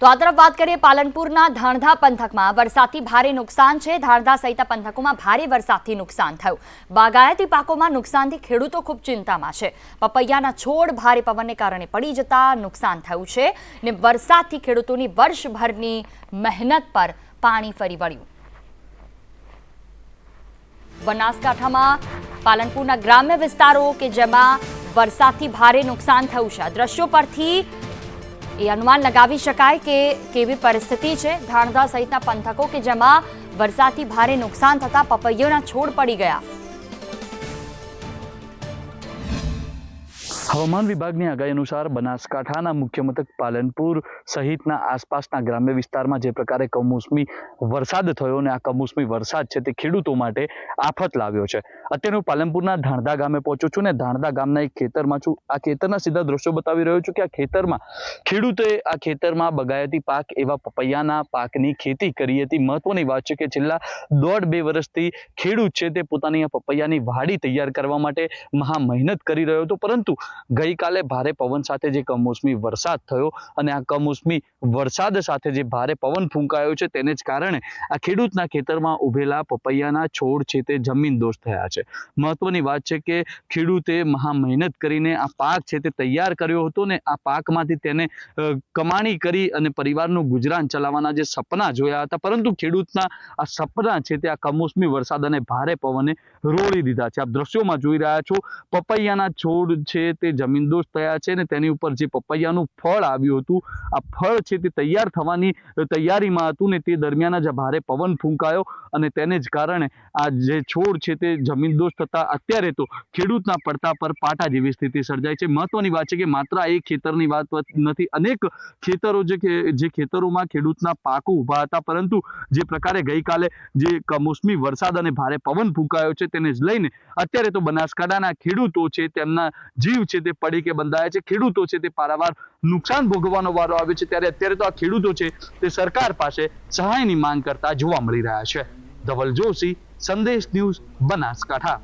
તો આ તરફ વાત કરીએ પાલનપુરના ધાણધા પંથકમાં. વરસાદથી ભારે નુકસાન છે. ધાણધા સહિત પંથકોમાં ભારે વરસાદથી નુકસાન થયું. બાગાયતી પાકોમાં નુકસાનથી ખેડૂતો ખૂબ ચિંતામાં છે. પપૈયાના છોડ ભારે પવનને કારણે પડી જતા નુકસાન થયું છે ને વરસાદથી ખેડૂતોની વર્ષભરની મહેનત પર પાણી ફરી વળ્યું. બનાસકાંઠામાં પાલનપુરના ગ્રામ્ય વિસ્તારો કે જેમાં વરસાદથી ભારે નુકસાન થયું છે. આ દ્રશ્યો પરથી એ અનુમાન લગાવી શકાય કે કેવી પરિસ્થિતિ છે. ધાણધા સહિતના પંથકો કે જેમાં વરસાદથી ભારે નુકસાન થતા પપૈયોના છોડ પડી ગયા. હવામાન વિભાગની આગાહી અનુસાર બનાસકાંઠાના મુખ્ય પાલનપુર સહિતના આસપાસના ગ્રામ્ય વિસ્તારમાં જે પ્રકારે કમોસમી વરસાદ થયો અને આ કમોસમી વરસાદ છે તે ખેડૂતો માટે આફત લાવ્યો છે. અત્યારે હું પાલનપુરના ધાણધા ગામે પહોંચ્યો છું ને ધાણધા ગામના એક ખેતરમાં છું. આ ખેતરના સીધા દ્રશ્યો બતાવી રહ્યો છું કે આ ખેતરમાં ખેડૂતોએ આ ખેતરમાં બગાયતી પાક એવા પપૈયાના પાકની ખેતી કરી હતી. મહત્વની વાત છે કે છેલ્લા દોઢ બે વર્ષથી ખેડૂત છે તે પોતાની આ પપૈયાની વાડી તૈયાર કરવા માટે મહા મહેનત કરી રહ્યો હતો. પરંતુ ગઈકાલે ભારે પવન સાથે જે કમોસમી વરસાદ થયો અને આ કમોસમી વરસાદ સાથે જે ભારે પવન ફૂંકાયો છે તેને જ કારણે આ ખેડૂતના ખેતરમાં ઉભેલા પપૈયાના છોડ છે તે જમીન દોષ થયા છે. મહત્વની વાત છે કે ખેડૂતે મહા મહેનત કરીને આ પાક છે તે તૈયાર કર્યો હતો ને આ પાકમાંથી તેને કમાણી કરી અને પરિવારનું ગુજરાન ચલાવવાના જે સપના જોયા હતા, પરંતુ ખેડૂતના આ સપના છે તે આ કમોસમી વરસાદ અને ભારે પવને રોળી દીધા છે. આપ દ્રશ્યોમાં જોઈ રહ્યા છો, પપૈયાના છોડ છે તે જમીનદોષ થયા છે ને તેની ઉપર જે પપૈયાનું ફળ આવ્યું હતું, આ ફળ છે તે તૈયાર થવાની તૈયારીમાં હતું ને તે દરમિયાન જ ભારે પવન ફૂંકાયો અને તેને જ કારણે આ જે છોડ છે તે જમીનદોષ થતા અત્યારે તો ખેડૂતના પડતા પર પાટા જેવી સ્થિતિ સર્જાય છે. મહત્વની વાત છે કે માત્ર એક ખેતરની વાત નથી, અનેક ખેતરો જે જે ખેતરોમાં ખેડૂતના પાકો ઊભા હતા, પરંતુ જે પ્રકારે ગઈકાલે જે કમોસમી વરસાદ અને ભારે પવન ફૂંકાયો છે તેને જ લઈને અત્યારે તો બનાસકાંઠાના ખેડૂતો છે તેમના જીવ છે તે પડી કે બંધાયા છે. ખેડૂતો છે તે પારાવાર નુકસાન ભોગવવાનો વારો આવ્યો છે. ત્યારે અત્યારે તો આ ખેડૂતો છે તે સરકાર પાસે સહાયની માંગ કરતા જોવા મળી રહ્યા છે. ધવલ જોશી, સંદેશ ન્યૂઝ બનાસકાંઠા.